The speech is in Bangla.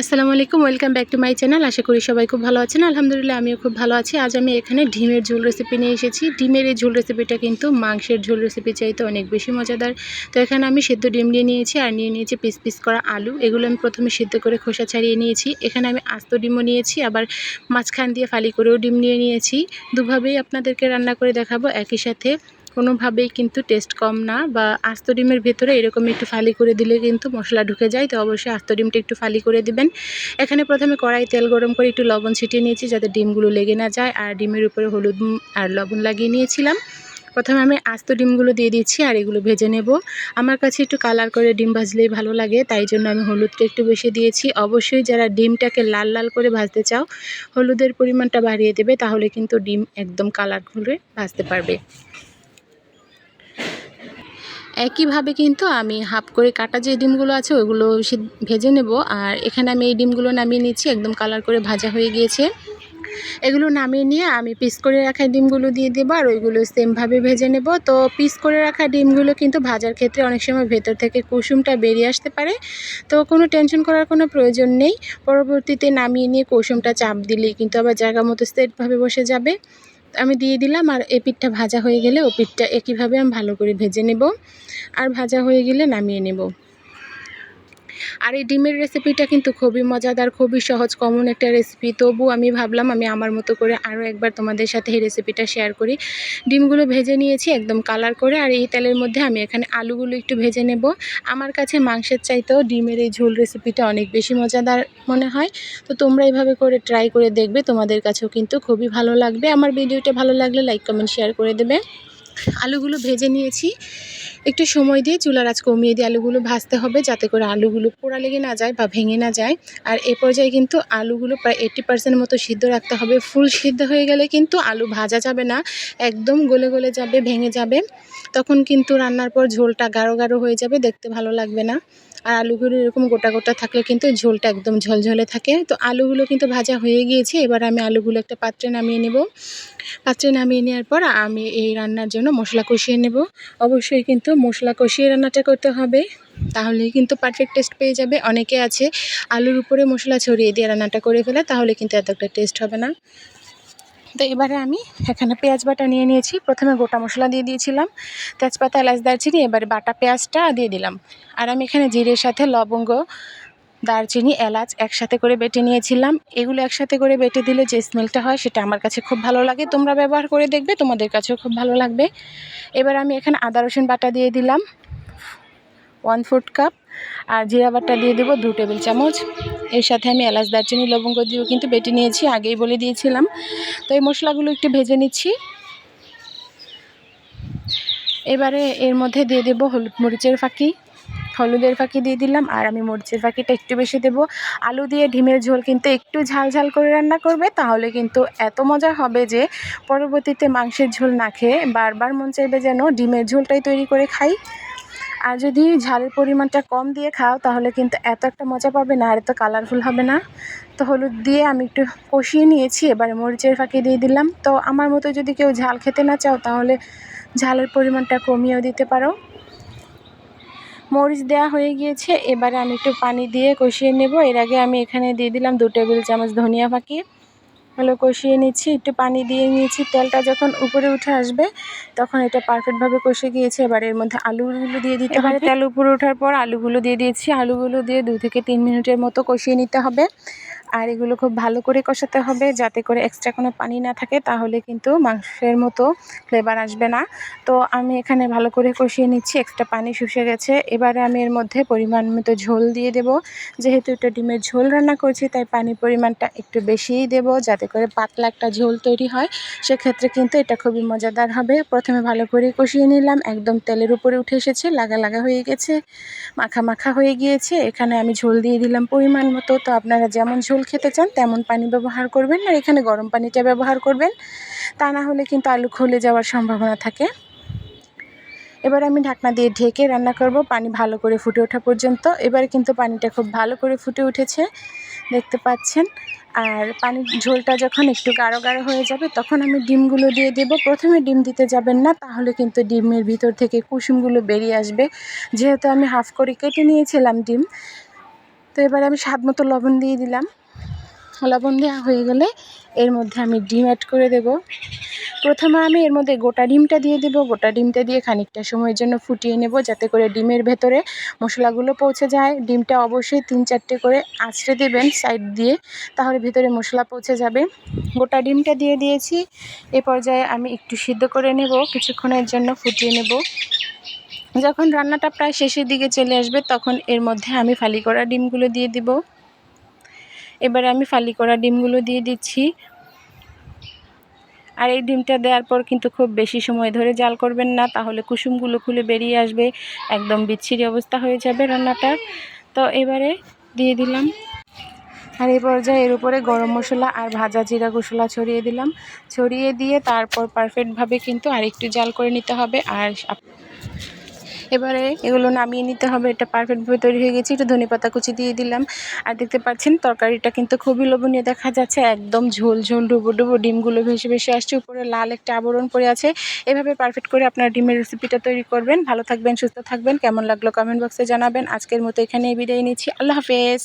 আসসালামু আলাইকুম, welcome back to my channel. আশা করি সবাই খুব ভালো আছেন। আলহামদুলিল্লাহ, আমিও খুব ভালো আছি। আজ আমি এখানে ডিমের ঝোল রেসিপি নিয়ে এসেছি। ডিমের এই ঝোল রেসিপিটা কিন্তু মাংসের ঝোল রেসিপি চাইতে অনেক বেশি মজাদার। তো এখানে আমি সেদ্ধ ডিম নিয়ে নিয়েছি আর নিয়ে নিয়েছি পিস পিস করা আলু। এগুলো আমি প্রথমে সিদ্ধ করে খোসা ছাড়িয়ে নিয়েছি। এখানে আমি আস্ত ডিমও নিয়েছি, আবার মাঝখান দিয়ে ফালি করেও ডিম নিয়ে নিয়েছি। দুভাবেই আপনাদেরকে রান্না করে দেখাবো। একই সাথে কোনোভাবেই কিন্তু টেস্ট কম না বা আস্ত ডিমের ভেতরে এরকম একটু ফালি করে দিলে কিন্তু মশলা ঢুকে যায়, তো অবশ্যই আস্ত ডিমটা একটু ফালি করে দিবেন। এখানে প্রথমে কড়াই তেল গরম করে একটু লবণ ছিটিয়ে নিয়েছি যাতে ডিমগুলো লেগে না যায় আর ডিমের উপরে হলুদ আর লবণ লাগিয়ে নিয়েছিলাম। প্রথমে আমি আস্ত ডিমগুলো দিয়ে দিচ্ছি আর এগুলো ভেজে নেব। আমার কাছে একটু কালার করে ডিম ভাজলেই ভালো লাগে, তাই জন্য আমি হলুদটা একটু বেশি দিয়েছি। অবশ্যই যারা ডিমটাকে লাল লাল করে ভাজতে চাও, হলুদের পরিমাণটা বাড়িয়ে দেবে, তাহলে কিন্তু ডিম একদম কালার করে ভাজতে পারবে। একইভাবে কিন্তু আমি হাফ করে কাটা যে ডিমগুলো আছে ওগুলো ভেজে নেব। আর এখানে আমি এই ডিমগুলো নামিয়ে নিচ্ছি, একদম কালার করে ভাজা হয়ে গিয়েছে। এগুলো নামিয়ে নিয়ে আমি পিস করে রাখা ডিমগুলো দিয়ে দেবো আর ওইগুলো সেমভাবে ভেজে নেব। তো পিস করে রাখা ডিমগুলো কিন্তু ভাজার ক্ষেত্রে অনেক সময় ভেতর থেকে কুসুমটা বেরিয়ে আসতে পারে। তো কোনো টেনশন করার কোনো প্রয়োজন নেই। পরবর্তীতে নামিয়ে নিয়ে কুসুমটা চাপ দিলেই কিন্তু আবার জায়গা মতো সেটভাবে বসে যাবে। আমি দিয়ে দিলাম আর এ পিঠটা ভাজা হয়ে গেলে ও পিঠটা একইভাবে আমি ভালো করে ভেজে নেব। আর ভাজা হয়ে গেলে নামিয়ে নেব। আর এই ডিমের রেসিপিটা কিন্তু খুবই মজাদার, খুবই সহজ কমন একটা রেসিপি তবু আমি ভাবলাম, আমি আমার মতো করে আরও একবার তোমাদের সাথে এই রেসিপিটা শেয়ার করি। ডিমগুলো ভেজে নিয়েছি একদম কালার করে, আর এই তেলের মধ্যে আমি এখানে আলুগুলো একটু ভেজে নেব। আমার কাছে মাংসের চাইতেও ডিমের এই ঝোল রেসিপিটা অনেক বেশি মজাদার মনে হয়। তো তোমরা এইভাবে করে ট্রাই করে দেখবে, তোমাদের কাছেও কিন্তু খুবই ভালো লাগবে। আমার ভিডিওটা ভালো লাগলে লাইক কমেন্ট শেয়ার করে দেবে। আলুগুলো ভেজে নিয়েছি। একটু সময় দিয়ে চুলার আজ কমিয়ে দিয়ে আলুগুলো ভাজতে হবে যাতে করে আলুগুলো পোড়া লেগে না যায় বা ভেঙে না যায়। আর এ পর্যায়ে কিন্তু আলুগুলো প্রায় এইট্টি পার্সেন্ট মতো সিদ্ধ রাখতে হবে। ফুল সিদ্ধ হয়ে গেলে কিন্তু আলু ভাজা যাবে না, একদম গলে গলে যাবে, ভেঙে যাবে। তখন কিন্তু রান্নার পর ঝোলটা গাঢ় গাঢ় হয়ে যাবে, দেখতে ভালো লাগবে না। আর আলুগুলো এরকম গোটা গোটা থাকলে কিন্তু ঝোলটা একদম ঝলঝলে থাকে। তো আলুগুলো কিন্তু ভাজা হয়ে গিয়েছে, এবার আমি আলুগুলো একটা পাত্রে নামিয়ে নেব। পাত্রে নামিয়ে নেওয়ার পর আমি এই রান্নার জন্য মশলা কষিয়ে নেব। অবশ্যই কিন্তু মশলা কষিয়ে রান্নাটা করতে হবে। তাহলে কিন্তু পারফেক্ট টেস্ট পেয়ে যাবে। অনেকে আছে আলুর উপরে মশলা ছড়িয়ে দিয়ে রান্নাটা করে ফেলে, তাহলে কিন্তু এত একটা টেস্ট হবে না। তো এবারে আমি এখানে পেঁয়াজ বাটা নিয়ে নিয়েছি। প্রথমে গোটা মশলা দিয়ে দিয়েছিলাম। তেজপাতা, এলাচ, দারচিনি, এবারে বাটা পেঁয়াজটা দিয়ে দিলাম। আর আমি এখানে জিরের সাথে লবঙ্গ দারচিনি, এলাচ একসাথে করে বেটে নিয়েছিলাম। এগুলো একসাথে করে বেটে দিলে যে স্মেলটা হয় সেটা আমার কাছে খুব ভালো লাগে। তোমরা ব্যবহার করে দেখবে, তোমাদের কাছেও খুব ভালো লাগবে। এবার আমি এখানে আদা, রসুন বাটা দিয়ে দিলাম। One fourth cup. আর জিরা বাটা দিয়ে দেবো দু টেবিল চামচ। এর সাথে আমি এলাচ, দারচিনি, লবঙ্গ দিয়েও কিন্তু বেটে নিয়েছি, আগেই বলে দিয়েছিলাম। তো এই মশলাগুলো একটু ভেজে নিচ্ছি। এবারে এর মধ্যে দিয়ে দেবো হলুদ মরিচের ফাঁকি। হলুদের ফাঁকি দিয়ে দিলাম আর আমি মরিচের ফাঁকিটা একটু বেশি দেবো। আলু দিয়ে ডিমের ঝোল কিন্তু একটু ঝাল ঝাল করে রান্না করবে, তাহলে কিন্তু এত মজা হবে যে পরবর্তীতে মাংসের ঝোল না খেয়ে বারবার মন চাইবে যেন ডিমের ঝোলটাই তৈরি করে খাই। আর যদি ঝালের পরিমাণটা কম দিয়ে খাও, তাহলে কিন্তু এত একটা মজা পাবে না আর এত কালারফুল হবে না। তো হলুদ দিয়ে আমি একটু কষিয়ে নিয়েছি, এবারে মরিচের ফাঁকি দিয়ে দিলাম। তো আমার মতো যদি কেউ ঝাল খেতে না চাও, তাহলে ঝালের পরিমাণটা কমিয়েও দিতে পারো। মরিচ দেওয়া হয়ে গিয়েছে। এবারে আমি একটু পানি দিয়ে কষিয়ে নেব। এর আগে আমি এখানে দিয়ে দিলাম দু টেবিল চামচ ধনিয়া পাকিয়ে। ভালো কষিয়ে নিচ্ছি একটু পানি দিয়ে নিয়েছি। তেলটা যখন উপরে উঠে আসবে তখন এটা পারফেক্টভাবে কষে গিয়েছে। এবার এর মধ্যে আলুগুলো দিয়ে দিতে হবে। তেল উপরে ওঠার পর আলুগুলো দিয়ে দিয়েছি। আলুগুলো দিয়ে দু থেকে তিন মিনিটের মতো কষিয়ে নিতে হবে। আর এগুলো খুব ভালো করে কষাতে হবে যাতে করে এক্সট্রা কোনো পানি না থাকে, তাহলে কিন্তু মাংসের মতো ফ্লেভার আসবে না। তো আমি এখানে ভালো করে কষিয়ে নিচ্ছি এক্সট্রা পানি শুষে গেছে। এবারে আমি এর মধ্যে পরিমাণ মতো ঝোল দিয়ে দেব। যেহেতু এটা ডিমের ঝোল রান্না করছি, তাই পানির পরিমাণটা একটু বেশিই দেব যাতে করে পাতলা একটা ঝোল তৈরি হয়। সেক্ষেত্রে কিন্তু এটা খুবই মজাদার হবে। প্রথমে ভালো করে কষিয়ে নিলাম, একদম তেলের উপরে উঠে এসেছে, লাগা লাগা হয়ে গেছে, মাখা মাখা হয়ে গিয়েছে। এখানে আমি ঝোল দিয়ে দিলাম পরিমাণ মতো। তো আপনারা যেমন ঝোল খেতে চান, তেমন পানি ব্যবহার করবেন আর এখানে গরম পানিটা ব্যবহার করবেন। তা না হলে কিন্তু আলু খুলে যাওয়ার সম্ভাবনা থাকে। এবার আমি ঢাকনা দিয়ে ঢেকে রান্না করব। পানি ভালো করে ফুটে ওঠা পর্যন্ত। এবারে কিন্তু পানিটা খুব ভালো করে ফুটে উঠেছে, দেখতে পাচ্ছেন। আর পানির ঝোলটা যখন একটু গাঢ় গাঢ় হয়ে যাবে, তখন আমি ডিমগুলো দিয়ে দেব। প্রথমে ডিম দিতে যাবেন না, তাহলে কিন্তু ডিমের ভিতর থেকে কুসুমগুলো বেরিয়ে আসবে। যেহেতু আমি হাফ করে কেটে নিয়েছিলাম ডিম, তো এবারে আমি স্বাদ মতো লবণ দিয়ে দিলাম। লবণ দেওয়া হয়ে গেলে এর মধ্যে আমি ডিম অ্যাড করে দেব। প্রথমে আমি এর মধ্যে গোটা ডিমটা দিয়ে দেব। গোটা ডিমটা দিয়ে খানিকটা সময়ের জন্য ফুটিয়ে নেব যাতে করে ডিমের ভেতরে মশলাগুলো পৌঁছে যায়। ডিমটা অবশ্যই তিন চারটে করে আঁচড়ে দেবেন সাইড দিয়ে, তাহলে ভেতরে মশলা পৌঁছে যাবে। গোটা ডিমটা দিয়ে দিয়েছি। এ পর্যায়ে আমি একটু সিদ্ধ করে নেব। কিছুক্ষণের জন্য ফুটিয়ে নেব। যখন রান্নাটা প্রায় শেষের দিকে চলে আসবে, তখন এর মধ্যে আমি ফালি করা ডিমগুলো দিয়ে দিব। এবারে আমি ফালি করা ডিমগুলো দিয়ে দিচ্ছি। আর এই ডিমটা দেওয়ার পর কিন্তু খুব বেশি সময় ধরে জাল করবেন না, তাহলে কুসুমগুলো খুলে বেরিয়ে আসবে, একদম বিচ্ছিরি অবস্থা হয়ে যাবে রান্নাটা। তো এবারে দিয়ে দিলাম। আর এই পর্যায়ে এর উপরে গরম মশলা আর ভাজা জিরা মশলা ছড়িয়ে দিলাম। ছড়িয়ে দিয়ে তারপর পারফেক্টভাবে কিন্তু আরেকটু জাল করে নিতে হবে। আর এবারে এগুলো নামিয়ে নিতে হবে, এটা পারফেক্টভাবে তৈরি হয়ে গেছে, একটু ধনে পাতা কুচি দিয়ে দিলাম। আর দেখতে পাচ্ছেন তরকারিটা কিন্তু খুবই লোভনীয় দেখা যাচ্ছে, একদম ঝোল ঝোল ডুবো ডুবো ডিমগুলো ভেসে ভেসে আসছে, উপরে লাল একটা আবরণ পড়ে আছে। এভাবে পারফেক্ট করে আপনার ডিমের রেসিপিটা তৈরি করবেন। ভালো থাকবেন, সুস্থ থাকবেন, কেমন লাগল কমেন্ট বক্সে জানাবেন। আজকের মতো এখানেই বিদায় নিচ্ছি, আল্লাহ হাফেজ।